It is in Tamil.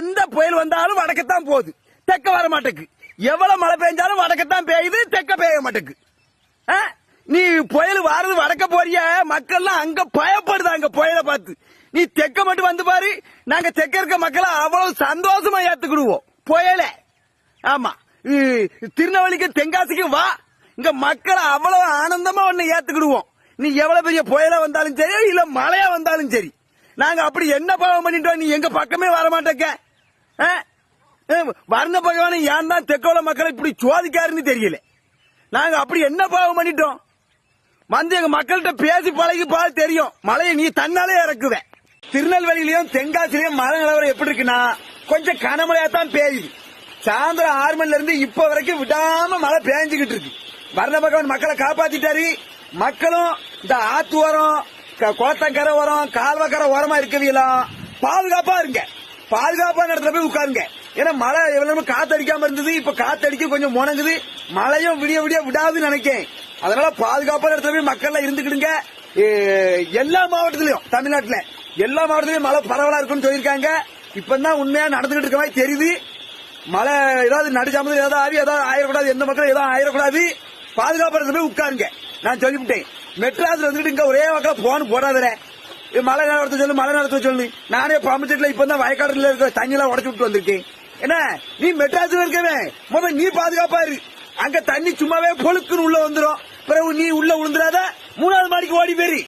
எந்த புயல் வந்தாலும் வடக்கத்தான் போகுது. தெக்க வர மாட்டேக்கு. எவ்வளவு மழை பெஞ்சாலும் வடக்கத்தான் பெய்யுது தெக்க பெய்ய மாட்டேக்கு. ஆ? நீ புயல் வாரது வடக்க போறிய? மக்கள்லாம் அங்க பயப்படுது அங்க புயலை பார்த்து. நீ தெக்க மட்டும் வந்து பாரு. நாங்க தெக்க இருக்க மக்களை அவ்வளவு சந்தோஷமா ஏத்துக்கிடுவோம். புயல. ஆமா. திருநெல்வேலிக்கு தென்காசிக்கு வா. இங்க மக்களை அவ்வளவு ஆனந்தமா ஒண்ணு ஏத்துக்கிடுவோம். நீ எவ்வளவு பெரிய புயலா வந்தாலும் சரி இல்ல மழையா வந்தாலும் சரி. நாங்க அப்படி என்ன பாவம் பண்ணிட்டோம் நீ எங்க பக்கமே வர மாட்டேக்க. வர்ண பகவான் ஏன் தான் தெக்கோல மக்களை இப்படி சோதிக்காருன்னு தெரியல நாங்க அப்படி என்ன பாவம் பண்ணிட்டோம் வந்து எங்க மக்கள்கிட்ட பேசி பழகி பால் தெரியும் மழையை நீ தன்னாலே இறக்குவ திருநெல்வேலியிலயும் தென்காசிலையும் மழை நிலவரம் எப்படி இருக்குன்னா கொஞ்சம் கனமழையா தான் பெய்யுது சாயந்தரம் ஆறு மணில இருந்து இப்ப வரைக்கும் விடாம மழை பேஞ்சுக்கிட்டு இருக்கு வர்ண பகவான் மக்களை காப்பாத்திட்டாரு மக்களும் இந்த ஆத்து ஓரம் க- குளத்தங்கரை ஓரம் கால்வாக்கரை ஓரமா இருக்கவியலாம் பாதுகாப்பா இருங்க பாதுகாப்பான இடத்துல போய் உட்காருங்க. ஏன்னா மழை எவ்வளவு காத்தடிக்காம இருந்தது இப்ப காத்தடிக்க கொஞ்சம் முணங்குது. மழையும் விடிய விடிய விடாதுன்னு நினைக்கேன். அதனால பாதுகாப்பான இடத்துல போய் மக்கள் இருந்துக்கிடுங்க. எல்லா மாவட்டத்திலயும் தமிழ்நாட்டுல எல்லா மாவட்டத்திலயும் மழை பரவலா இருக்கும்னு சொல்லியிருக்காங்க. இப்பதான் உண்மையா நடந்துகிட்டு இருக்க மாதிரி தெரியுது. மழை ஏதாவது நடுஜாமத்தில் ஏதாவது ஆவி ஏதாவது ஆயிடக்கூடாது எந்த மக்களும் ஏதாவது ஆயிடக்கூடாது பாதுகாப்பு இடத்துல போய் உட்காருங்க. நான் சொல்லிவிட்டேன். மெட்ராஸ்ல வந்துட்டு இங்க ஒரே மக்கள் போன் போடாதே மழை நேரத்தை சொல்லு மழை நேரத்தை சொல்லு. நானே பாம்புச்சேட்டில் இப்ப தான் வயக்காடுல இருக்க தண்ணி எல்லாம் உடச்சு விட்டு வந்திருக்கேன். என்ன? நீ மெட்ராஸ்ல இருக்கவே. முதல்ல நீ பாதுகாப்பா இரு. அங்க தண்ணி சும்மாவே பொழுக்குன்னு உள்ள வந்துடும் பிறகு நீ உள்ள விழுந்துடாத மூணாவது மாடிக்கு ஓடி போயிரு.